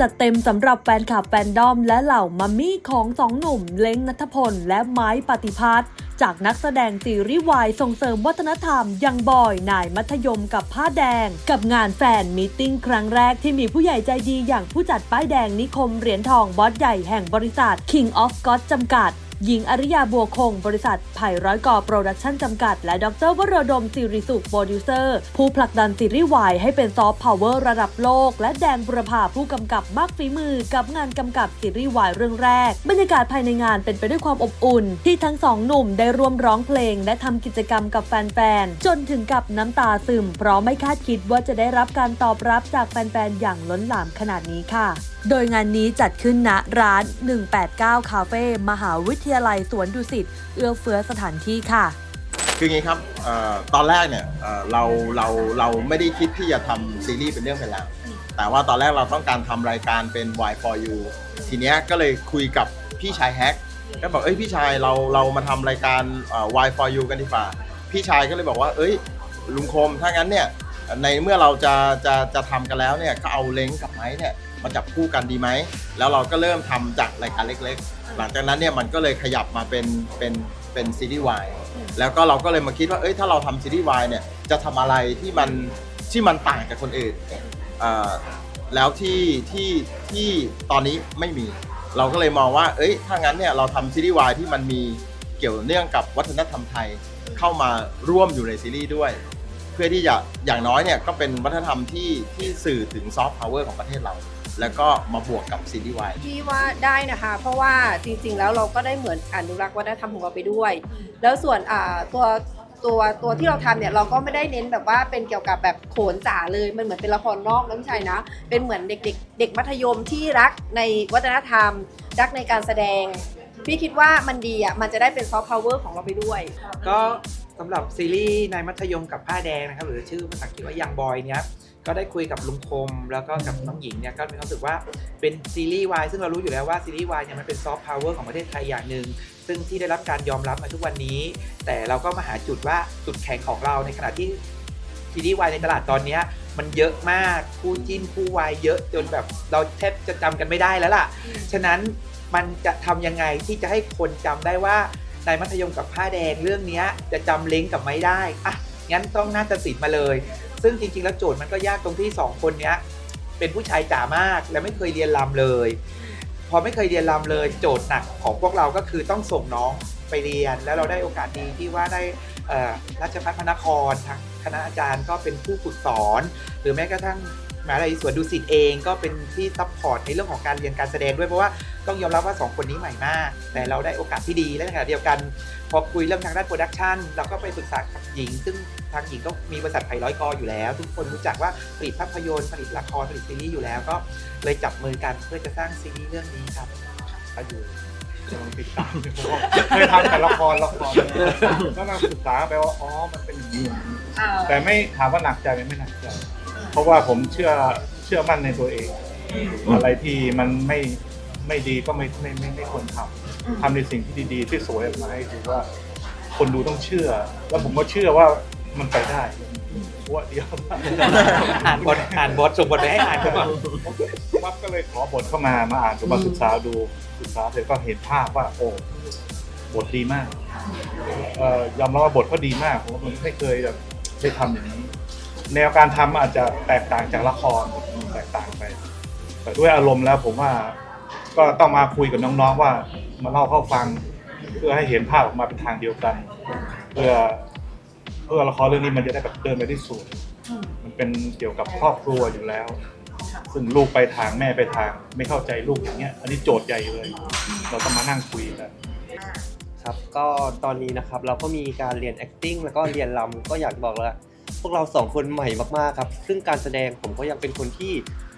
จัดเต็มสำหรับแฟนคลับแฟนดอม และเหล่ามัมมี่ของสองหนุ่ม เล้งนัทพล และไม้ปฏิพัฒน์จากนักแสดงซีรีส์วายส่งเสริมวัฒนธรรม ยังบอยนายมัธยมกับผ้าแดง กับงานแฟนมีตติ้งครั้งแรกที่มีผู้ใหญ่ใจดีอย่างผู้จัดป้ายแดงนิคมเหรียญทองบอสใหญ่แห่งบริษัท King of God จำกัด หญิงอริยาบัวคง บริษัทไผ่ร้อยกอโปรดักชั่นจำกัด และดรวโรดมสิริสุขโปรดิวเซอร์ ผู้ผลักดันซีรีส์วายให้เป็นซอฟต์พาวเวอร์ระดับโลก และแดนบุรพาผู้กำกับมากฝีมือกับงานกำกับซีรีส์วายเรื่องแรก บรรยากาศภายในงานเป็นไปด้วยความอบอุ่น ที่ทั้งสองหนุ่มได้ร่วมร้องเพลง และทำกิจกรรมกับแฟนๆจนถึงกับน้ำตาซึม เพราะไม่คาดคิดว่าจะได้รับการตอบรับจากแฟนๆอย่างล้นหลามขนาดนี้ค่ะ โดยงานนี้จัดขึ้นณร้าน 189 คาเฟ่มหาวิทยาลัยสวนดุสิต เอื้อเฟื้อสถานที่ค่ะ คืออย่างนี้ครับเออตอนแรกเนี่ยเอ่อเราเราเราไม่ได้คิดที่จะทำซีรีส์เป็นเรื่องเป็นราวแต่ว่าตอนแรกเราต้องการทำรายการเป็น Y for You ทีเนี้ยก็เลยคุยกับพี่ชายแฮกก็บอกเอ้ยพี่ชายเราเรามาทำรายการเอ่อ Y for You กันดีกว่าพี่ชายก็เลยบอกว่า เอ้ย ลุงคมถ้างั้นเนี่ยในเมื่อเราจะจะจะทำกันแล้วเนี่ยก็เอาเล้งกับไม้เนี่ย มาจับคู่กันดีไหม แล้วเราก็เริ่มทำจากรายการเล็ก ๆ หลังจากนั้นเนี่ยมันก็เลยขยับมาเป็นเป็นเป็นซีรีส์วายแล้วก็เราก็เลยมาคิดว่าเอ้ยถ้าเราทำซีรีส์วายเนี่ยจะทำอะไรที่มันที่มันต่างจากคนอื่นเอ่อแล้วที่ที่ที่ตอนนี้ไม่มี เราก็เลยมองว่า เอ้ยถ้างั้นเนี่ยเราทำซีรีส์วายที่มันมีเกี่ยวเนื่องกับวัฒนธรรมไทยเข้ามาร่วมอยู่ในซีรีส์ด้วย เพื่อที่จะอย่างน้อยเนี่ยก็เป็นวัฒนธรรมที่ที่สื่อถึงซอฟต์พาวเวอร์ของประเทศเรา แล้วก็มาบวกกับซีรีส์วายพี่ว่าได้นะคะ เพราะว่าจริงๆแล้วเราก็ได้เหมือนอนุรักษ์วัฒนธรรมของเราไปด้วย แล้วส่วนอ่าตัวตัวตัวที่เราทำเนี่ยเราก็ไม่ได้เน้นแบบว่าเป็นเกี่ยวกับแบบโขนจ๋าเลยมันเหมือนเป็นละครนอกน้ำชายนะ เป็นเหมือนเด็กๆเด็กมัธยมที่รักในวัฒนธรรม รักในการแสดง พี่คิดว่ามันดีอะมันจะได้เป็นซอฟต์พาวเวอร์ของเราไปด้วย ก็สำหรับซีรีส์ในมัธยมกับผ้าแดงนะครับหรือชื่อภาษาอังกฤษว่ายังบอยเนี้ย ก็ได้คุยกับลุงคมแล้วก็กับน้องหญิงเนี่ยก็มีความรู้สึกว่าเป็นซีรีส์วายซึ่งเรารู้อยู่แล้วว่าซีรีส์วายเนี่ยมันเป็นซอฟต์พาวเวอร์ของประเทศไทยอย่างหนึ่งซึ่งที่ได้รับการยอมรับมาทุกวันนี้ แต่เราก็มาหาจุดว่าจุดแข็งของเราในขณะที่ซีรีส์วายในตลาดตอนนี้มันเยอะมากคู่จิ้นคู่วายเยอะจนแบบเราแทบจะจำกันไม่ได้แล้วล่ะ ฉะนั้นมันจะทำยังไงที่จะให้คนจำได้ว่าในมัธยมกับผ้าแดงเรื่องนี้จะจำเล้งกับไม่ได้อะงั้นต้องน่าจะสิทธิ์มาเลย ซึ่งจริงๆ แล้วโจทย์มันก็ยากตรงที่สองคนเนี้ยเป็นผู้ชายจ๋ามากและไม่เคยเรียนรำเลย พอไม่เคยเรียนรำเลย โจทย์หนักของพวกเราก็คือต้องส่งน้องไปเรียน แล้วเราได้โอกาสดีที่ว่าได้ราชพัฒพระนครทางคณะอาจารย์ก็เป็นผู้ฝึกสอน หรือแม้กระทั่ง มหาลัยสวนดุสิตเองก็เป็นที่ซัพพอร์ตในเรื่องของการเรียนการแสดงด้วยเพราะว่าต้องยอมรับว่าสองคนนี้ใหม่มาก แต่เราได้โอกาสที่ดีและในขณะเดียวกัน พอคุยเรื่องทางด้านโปรดักชันเราก็ไปปรึกษากับหญิง ซึ่งทางหญิงก็มีบริษัทไผ่ร้อยกออยู่แล้ว ทุกคนรู้จักว่าผลิตภาพยนตร์ผลิตละครผลิตซีรีส์อยู่แล้ว ก็เลยจับมือกันเพื่อจะสร้างซีรีส์เรื่องนี้ครับก็อยู่กำลังติดตามอยู่เพราะว่าเคยทำแต่ละครละครก็มาศึกษาไปว่าอ๋อมันเป็นอย่างนี้อย่างนี้แต่ไม่ถามว่าหนักใจไหมไม่หนักใจเพ ราะว่าผมเชื่อเชื่อมั่นในตัวเองอะไรที่มันไม่ไม่ดีก็ไม่ไม่ไม่ไม่ควรทำทำในสิ่งที่ดีๆ ที่สวยออกมาให้ดูว่า คนดูต้องเชื่อ แล้วผมก็เชื่อว่ามันไปได้ว่าเดียวอ่านบทอ่านบทส่งบทไปให้อ่านก่อน วัดก็เลยขอบทเข้ามามาอ่านดูมาศึกษาดูศึกษาเสร็จก็เห็นภาพว่า โอ้บทดีมากเอ่อยอมรับว่าบทก็ดีมากผมว่ามันไม่เคยแบบได้ทำอย่างนี้ แนวการทำอาจจะแตกต่างจากละครแตกต่างไป แต่ด้วยอารมณ์แล้วผมว่าก็ต้องมาคุยกับน้องๆว่ามาเล่าเข้าฟัง เพื่อให้เห็นภาพออกมาเป็นทางเดียวกัน เพื่อเพื่อละครเรื่องนี้มันจะได้แบบเดินไปที่สุดมันเป็นเกี่ยวกับครอบครัวอยู่แล้ว ซึ่งลูกไปทางแม่ไปทาง ไม่เข้าใจลูกอย่างเงี้ย อันนี้โจทย์ใหญ่เลย เราต้องมานั่งคุยกันครับก็ตอนนี้นะครับเราก็มีการเรียน acting แล้วก็เรียนรำก็อยากบอกแล้ว พวกเราสองคนใหม่มากๆครับ ซึ่งการแสดงผมก็ยังเป็นคนที่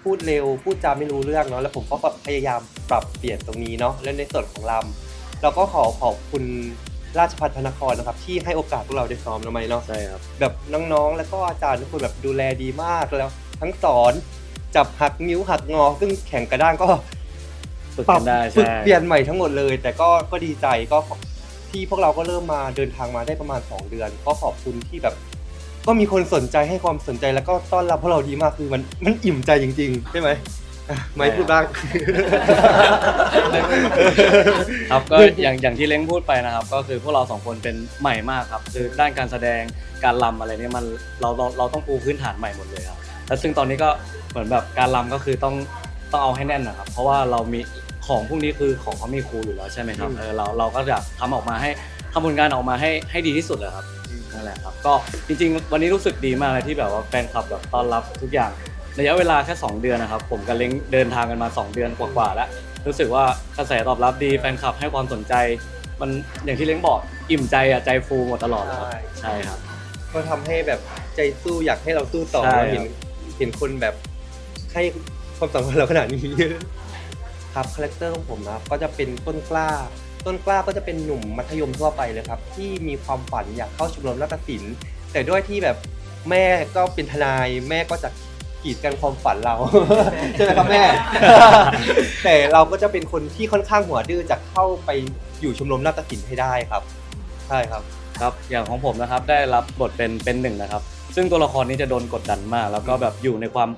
พูดเร็ว พูดจาไม่รู้เรื่องเนาะแล้วผมก็แบบพยายามปรับเปลี่ยนตรงนี้เนาะและในส่วนของรำเราก็ขอขอบคุณราชพัฒพระนครนะครับ ที่ให้โอกาสพวกเราได้ซ้อมทำไมเนาะใช่ครับ แบบน้องๆ แล้วก็อาจารย์ทุกคนแบบดูแลดีมากแล้ว ทั้งสอนจับหักนิ้วหักงอ ซึ่งแข่งกระด้างก็ฝึกปรักันได้ฝึกใช่เปลี่ยนใหม่ทั้งหมดเลย แต่ก็ก็ดีใจก็ขอบที่พวกเราก็เริ่มมาเดินทางมาได้ประมาณ 2 เดือน ก็ขอบคุณที่แบบ ก็มีคนสนใจให้ความสนใจแล้วก็ต้อนรับพวกเราดีมากคือมันมันอิ่มใจจริง ๆ ใช่ไหมไม่พูดบ้าง ครับก็อย่างอย่างที่เล้งพูดไปนะครับ ก็คือพวกเราสองคนเป็นใหม่มากครับ คือด้านการแสดงการรำอะไรเนี่ยมันเราเราเราต้องปูพื้นฐานใหม่หมดเลยครับแล้วซึ่งตอนนี้ก็เหมือนแบบการรำก็คือต้องต้องเอาให้แน่นนะครับ เพราะว่าเรามีของพวกนี้คือของเขามีครูอยู่แล้วใช่ไหมครับอืมเออเราเราก็จะทำออกมาให้ทำผลงานออกมาให้ให้ดีที่สุดเลยครับ นั่นแหละครับ ก็จริงๆ วันนี้รู้สึกดีมากเลยที่แบบว่าแฟนคลับแบบต้อนรับทุกอย่างระยะเวลาแค่ 2 เดือนนะครับ ผมกับเล้งเดินทางกันมา 2 เดือนกว่าๆแล้ว รู้สึกว่ากระแสตอบรับดีแฟนคลับให้ความสนใจ มันอย่างที่เล้งบอกอิ่มใจอะใจฟูหมดตลอดเลยครับใช่ใช่ครับ ก็ทำให้แบบใจสู้อยากให้เราสู้ต่อใช่เราเห็นเห็นคนแบบให้ความสำคัญเราขนาดนี้ ครับคาแรคเตอร์ของผมนะครับก็จะเป็นต้นกล้า ต้นกล้าก็จะเป็นหนุ่มมัธยมทั่วไปเลยครับ ที่มีความฝันอยากเข้าชมรมนาฏศิลป์แต่ด้วยที่แบบแม่ก็เป็นทนายแม่ก็จะกีดกันความฝันเรา ใช่ไหมครับแม่ แต่เราก็จะเป็นคนที่ค่อนข้างหัวดื้อจะเข้าไปอยู่ชมรมนาฏศิลป์ให้ได้ครับ ใช่ครับครับอย่างของผมนะครับได้รับบทเป็นเป็นหนึ่งนะครับ ซึ่งตัวละครนี้จะโดนกดดันมาก แล้วก็แบบอยู่ในความ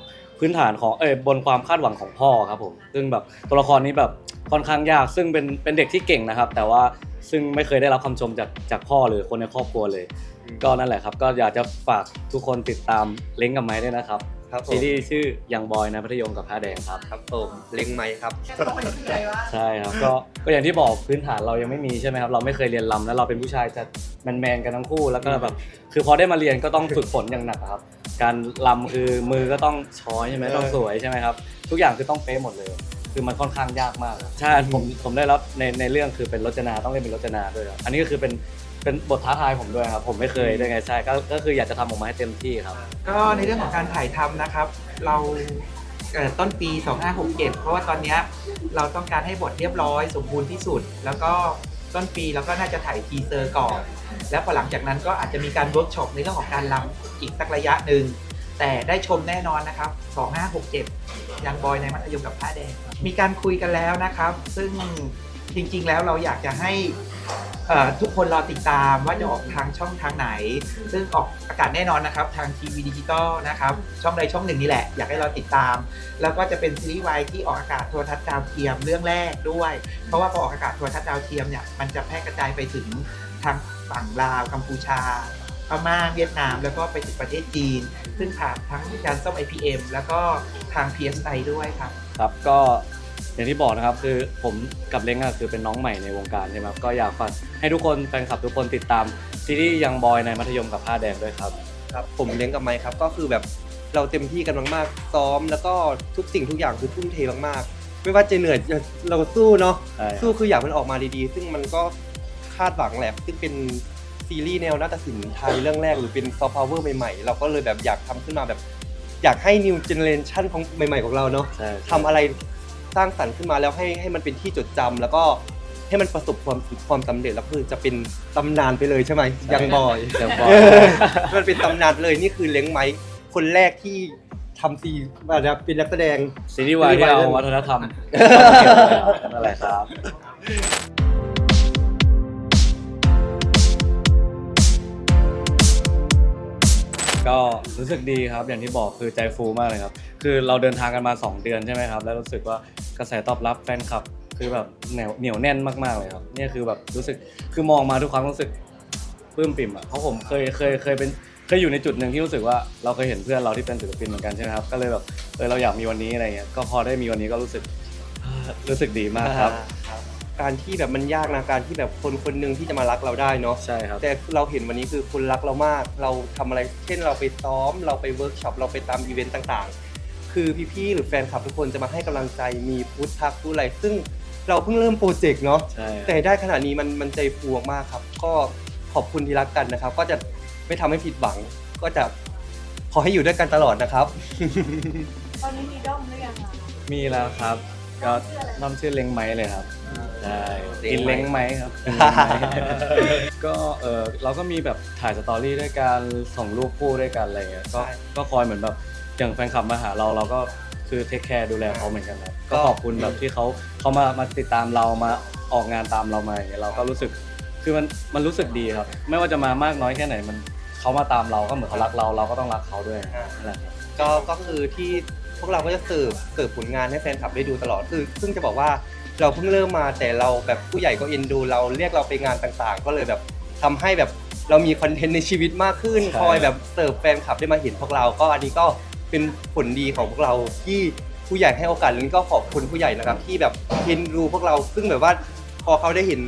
พื้นฐานของเออบนความคาดหวังของพ่อครับผมซึ่งแบบตัวละครนี้แบบค่อนข้างยากซึ่งเป็นเป็นเด็กที่เก่งนะครับ แต่ว่าซึ่งไม่เคยได้รับคำชมจากจากพ่อหรือคนในครอบครัวเลย ก็นั่นแหละครับ ก็อยากจะฝากทุกคนติดตามเล้งกับไม้ด้วยนะครับครับผมซีรีส์ชื่อยังบอยนะพัทยมกับผ้าแดงครับครับผมเล็งไหมครับใช่ครับก็ก็อย่างที่บอกพื้นฐานเรายังไม่มีใช่ไหมครับเราไม่เคยเรียนลำแล้วเราเป็นผู้ชายจะแมนๆกันทั้งคู่แล้วก็แบบคือพอได้มาเรียนก็ต้องฝึกฝนอย่างหนักอะครับ การลำคือมือก็ต้องช้อยใช่ไหมเออต้องสวยใช่ไหมครับ ทุกอย่างคือต้องเป๊ะหมดเลย คือมันค่อนข้างยากมากใช่ผมผมได้รับในในเรื่องคือเป็นรจนาต้องเล่นเป็นรจนาด้วยครับอันนี้ก็คือเป็นเป็นบทท้าทายผมด้วยครับผมไม่เคยด้วยไงใช่ก็ก็คืออยากจะทำออกมาให้เต็มที่ครับ ก็ในเรื่องของการถ่ายทำนะครับ เราเอ่อต้นปี 2567 เพราะว่าตอนเนี้ยเราต้องการให้บทเรียบร้อยสมบูรณ์ที่สุด แล้วก็ต้นปีเราก็น่าจะถ่ายทีเซอร์ก่อน แล้วพอหลังจากนั้นก็อาจจะมีการเวิร์กช็อปในเรื่องของการรำอีกสักระยะหนึ่งแต่ได้ชมแน่นอนนะครับ 2567ยังบอยในมัธยมกับผ้าแดง มีการคุยกันแล้วนะครับ ซึ่งจริงๆแล้วเราอยากจะให้ทุกคนรอติดตามว่าจะออกทางช่องทางไหน ซึ่งออกอากาศแน่นอนนะครับ ทางทีวีดิจิตอลนะครับ ช่องใดช่องหนึ่งนี่แหละ อยากให้เราติดตาม แล้วก็จะเป็นซีรีส์วายที่ออกอากาศโทรทัศน์ดาวเทียมเรื่องแรกด้วย เพราะว่าพอออกอากาศโทรทัศน์ดาวเทียมเนี่ยมันจะแพร่กระจายไปถึง ทางฝั่งลาวกัมพูชาพม่าเวียดนาม แล้วก็ไปถึงประเทศจีน ซึ่งผ่านทั้งการซ่อม IPM แล้วก็ทาง PSI ด้วยครับ ครับก็อย่างที่บอกนะครับคือผมกับเล้งอะคือเป็นน้องใหม่ในวงการใช่ไหมครับก็อยากฝากให้ทุกคนแฟนคลับทุกคนติดตามซีรีส์ยังบอยในมัธยมกับผ้าแดงด้วยครับ ครับผมเลี้ยงกับไมค์ครับก็คือแบบเราเต็มที่กันมากๆซ้อม แล้วก็ทุกสิ่งทุกอย่างคือทุ่มเทมากๆ ไม่ว่าจะเหนื่อยจะเราก็สู้เนาะใช่ครับ สู้คืออยากมันออกมาดีๆ ซึ่งมันก็ คาดหวังแหละซึ่งเป็นซีรีส์แนวนาฏศิลป์ไทยเรื่องแรกหรือเป็นซอฟต์พาวเวอร์ใหม่ๆ เราก็เลยแบบอยากทำขึ้นมาแบบ อยากให้ new generation ของใหม่ๆของเราเนาะใช่ ทำอะไรสร้างสรรค์ขึ้นมาแล้วให้ให้มันเป็นที่จดจำแล้วก็ให้มันประสบความความสำเร็จแล้วคือจะเป็นตำนานไปเลยใช่ไหมยังบอย ยังบอยเออมันเป็นตำนานเลยนี่คือเล้งไม้คนแรกที่ทำซีมาเป็นนักแสดง ซีรีส์วายที่เอาซีรีส์วายเรื่องวัฒนธรรมนั่นแหละครับ ก็รู้สึกดีครับ อย่างที่บอกคือใจฟูมากเลยครับ คือเราเดินทางกันมา 2 เดือนใช่ไหมครับ แล้วรู้สึกว่ากระแสตอบรับแฟนคลับ คือแบบเหนียวเหนียวแน่นมากๆเลยครับเนี่ยคือแบบรู้สึกคือมองมาทุกครั้งรู้สึกปลื้มปิ่มอะเพราะผมเคยเคยเคยเป็นเคยอยู่ในจุดหนึ่งที่รู้สึกว่าเราเคยเห็นเพื่อนเราที่เป็นศิลปินเหมือนกันใช่ไหมครับก็เลยแบบเออเราอยากมีวันนี้อะไรเงี้ยก็พอได้มีวันนี้ก็รู้สึก รู้สึกดีมากครับ การที่แบบมันยากนะการที่แบบคนคนหนึ่งที่จะมารักเราได้เนาะใช่ครับ แต่เราเห็นวันนี้คือคนรักเรามาก เราทำอะไร เช่นเราไปซ้อม เราไปเวิร์กช็อป เราไปตามอีเวนต์ต่างๆ คือพี่ๆหรือแฟนคลับทุกคนจะมาให้กำลังใจ มีพูดทักพูดอะไร ซึ่งเราเพิ่งเริ่มโปรเจกต์เนาะ ใช่ครับ แต่ได้ขนาดนี้มันมันใจฟูมากๆครับ ก็ขอบคุณที่รักกันนะครับ ก็จะไม่ทำให้ผิดหวัง ก็จะขอให้อยู่ด้วยกันตลอดนะครับ ตอนนี้มีด้อมหรือยังคะมีแล้วครับ ก็น้ำชื่อเล้งไหมเลยครับใช่เล้กิงนไหมเล้งไหมครับกินเล้งไหมก็เออเราก็มีแบบถ่ายสตอรี่ด้วยกันส่งรูปคู่ด้วยกันอะไรเงี้ยก็ใช่ก็คอยเหมือนแบบอย่างแฟนคลับมาหาเราเราก็คือเทคแคร์ดูแลเขาเหมือนกันครับก็ก็ขอบคุณแบบที่เขาเขามามาติดตามเรามาออกงานตามเรามาอย่างเงี้ยเราก็รู้สึกคือมันมันรู้สึกดีครับ ไม่ว่าจะมามากน้อยแค่ไหนมันเขามาตามเราก็เหมือนเขารักเราเราก็ต้องรักเขาด้วยนั่นแหละครับก็ก็คือที่พ วกเราก็จะเสิร์ฟเสิร์ฟผลงานให้แฟนคลับได้ดูตลอดคือซึ่งจะบอกว่าเราเพิ่งเริ่มมาแต่เราแบบผู้ใหญ่ก็เอ็นดู เราเรียกเราไปงานต่างๆ ก็เลยแบบทำให้แบบเรามีคอนเทนต์ในชีวิตมากขึ้น ใช่ คอยแบบเสิร์ฟแฟนคลับได้มาเห็นพวกเรา ก็อันนี้ก็เป็นผลดีของพวกเราที่ผู้ใหญ่ให้โอกาสแล้วก็ขอบคุณผู้ใหญ่นะครับ ที่แบบเห็นดูพวกเราซึ่งแบบว่าพอเขาได้เห็น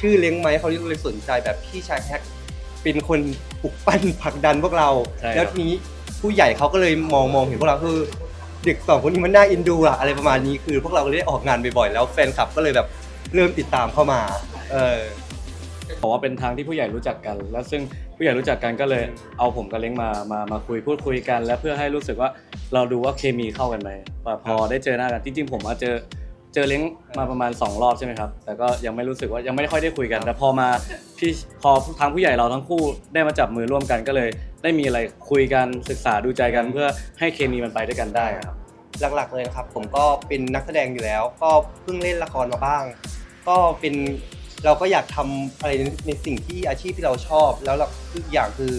ชื่อเล้งไหมเขาเลยสนใจแบบพี่ชายแฮกเป็นคนปลุกปั้นผลักดันพวกเรา ใช่ครับ แล้วทีนี้ผู้ใหญ่เขาก็เลยมองมองเห็นพวกเราคือ เด็กสองคนนี้มันน่าอินดูอะอะไรประมาณนี้คือ พวกเราเลยได้ออกงานบ่อยๆแล้วแฟนคลับก็เลยแบบเริ่มติดตามเข้ามา เออ บอกว่าเป็นทางที่ผู้ใหญ่รู้จักกัน แล้วซึ่งผู้ใหญ่รู้จักกันก็เลยเอาผมกับเล้งมามามาคุยพูดคุยกัน และเพื่อให้รู้สึกว่าเราดูว่าเคมีเข้ากันไหมว่าพอได้เจอหน้ากันจริงๆผมมาเจอ เจอเล้งมาประมาณ 2 รอบใช่ไหมครับ แต่ก็ยังไม่รู้สึกว่ายังไม่ได้ค่อยได้คุยกัน แต่พอมาพี่พอทางผู้ใหญ่เราทั้งคู่ได้มาจับมือร่วมกันก็เลย ได้มีอะไรคุยกันศึกษาดูใจกันเพื่อให้เคมีมันไปด้วยกันได้ครับ หลักๆเลยนะครับ ผมก็เป็นนักแสดงอยู่แล้ว ก็เพิ่งเล่นละครมาบ้าง ก็เป็นเราก็อยากทำอะไรในในสิ่งที่อาชีพที่เราชอบ แล้วเราอีกอย่างคือ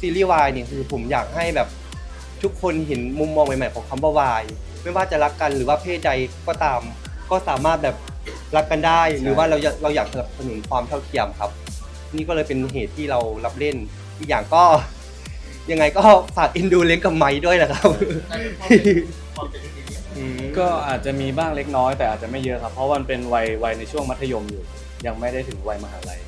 ซีรีส์วายเนี่ยคือผมอยากให้แบบทุกคนเห็นมุมมองใหม่ๆของคำว่าวายไม่ว่าจะรักกันหรือว่าเพศใดก็ตาม ก็สามารถแบบรักกันได้ หรือว่าเราอยากเราอยากสนับสนุนความเท่าเทียมครับ นี่ก็เลยเป็นเหตุที่เรารับเล่นอีกอย่างก็ ยังไงก็ฝากเอ็นดูเล้งกับไม้ด้วยนะครับอืมก็อาจจะมีบ้างเล็กน้อยแต่อาจจะไม่เยอะครับ เพราะว่ามันเป็นวัยวัยในช่วงมัธยมอยู่ ยังไม่ได้ถึงวัยมหาลัย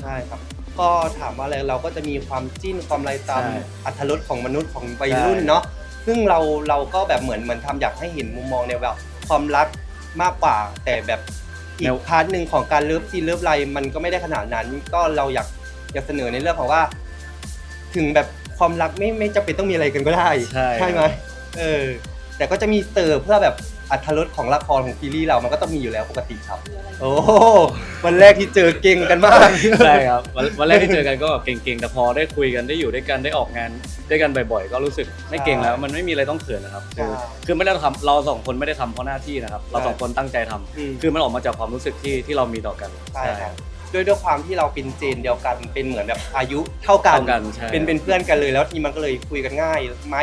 ใช่ครับ ก็ถามว่าอะไรเราก็จะมีความจิ้นความอะไรตามใช่อัธรสของมนุษย์ของวัยรุ่นใช่ เนาะซึ่งเราเราก็แบบเหมือนเหมือนทำอยากให้เห็นมุมมองในแบบความรัก มากกว่า แต่แบบอีกพาร์ทหนึ่งของการเลิฟซีนเลิฟไลน์มันก็ไม่ได้ขนาดนั้น ก็เราอยากอยากเสนอในเรื่องของว่า ถึงแบบความรักไม่ไม่จำเป็นต้องมีอะไรกันก็ได้ใช่ ไหมเออ แต่ก็จะมีเติมเพื่อแบบ อัธรสของละครของซีรีส์เรามันก็ต้องมีอยู่แล้วปกติครับ โอ้วันแรกที่เจอเก่งกันมาก ใช่ครับวันวันแรกที่เจอกันก็แบบเก่งๆ แต่พอได้คุยกันได้อยู่ด้วยกันได้ออกงานด้วยกันบ่อยๆ ก็รู้สึกไม่เก่งแล้ว มันไม่มีอะไรต้องเขินนะครับ คือใช่คือไม่ได้ทำเราสองคนไม่ได้ทำเพราะหน้าที่นะครับ เราสองคนตั้งใจทำอืม คือมันออกมาจากความรู้สึกที่ที่เรามีต่อกัน ใช่ครับด้วยด้วยความที่เราเป็นเจนเดียวกันเป็นเหมือนแบบอายุเท่ากัน เท่ากันใช่ เป็นเป็นเพื่อนกันเลยแล้วทีมันก็เลยคุยกันง่ายไหม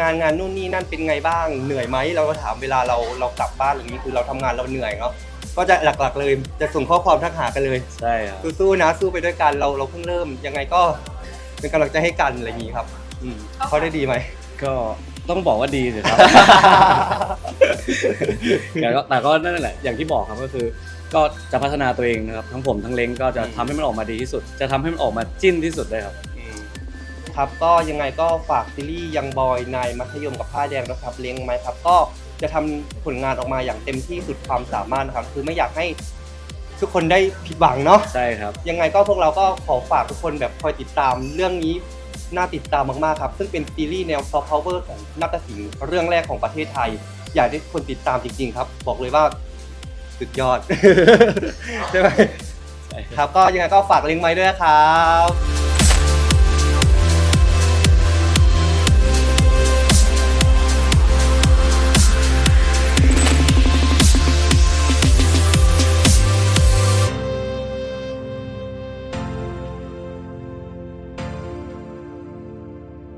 งานงานนู่นนี่นั่นเป็นไงบ้างเหนื่อยไหมเราก็ถามเวลาเราเรากลับบ้านอะไรอย่างนี้คือเราทำงานเราเหนื่อยเนาะก็จะหลักๆเลยจะส่งข้อความทักหากันเลยใช่ครับสู้ๆนะสู้ไปด้วยกันเราเราเพิ่งเริ่มยังไงก็เป็นกำลังใจให้กันอะไรอย่างนี้ครับอืมเขาได้ดีไหม ก็ต้องบอกว่าดีสิครับ แต่ก็แต่ก็นั่นแหละอย่างที่บอกครับก็คือ ก็จะพัฒนาตัวเองนะครับทั้งผมทั้งเล้งก็จะทำให้มันออกมาดีที่สุด จะทำให้มันออกมาจิ้นที่สุดเลยครับอืม ครับก็ยังไงก็ฝากซีรีส์ยังบอยนายมัธยมกับผ้าแดงนะครับเลี้ยงไหมครับ ก็จะทำผลงานออกมาอย่างเต็มที่สุดความสามารถนะครับ คือไม่อยากให้ทุกคนได้ผิดหวังเนาะใช่ครับ ยังไงก็พวกเราก็ขอฝากทุกคนแบบคอยติดตามเรื่องนี้น่าติดตามมากๆครับ ซึ่งเป็นซีรีส์แนวซอฟต์พาวเวอร์ของนักศิลป์เรื่องแรกของประเทศไทย อยากให้ทุกคนติดตามจริง ๆ ครับ บอกเลยว่าสุดยอดใช่ไหมใช่ครับก็ยังไงก็ฝากลิงก์ไว้ด้วยนะครับ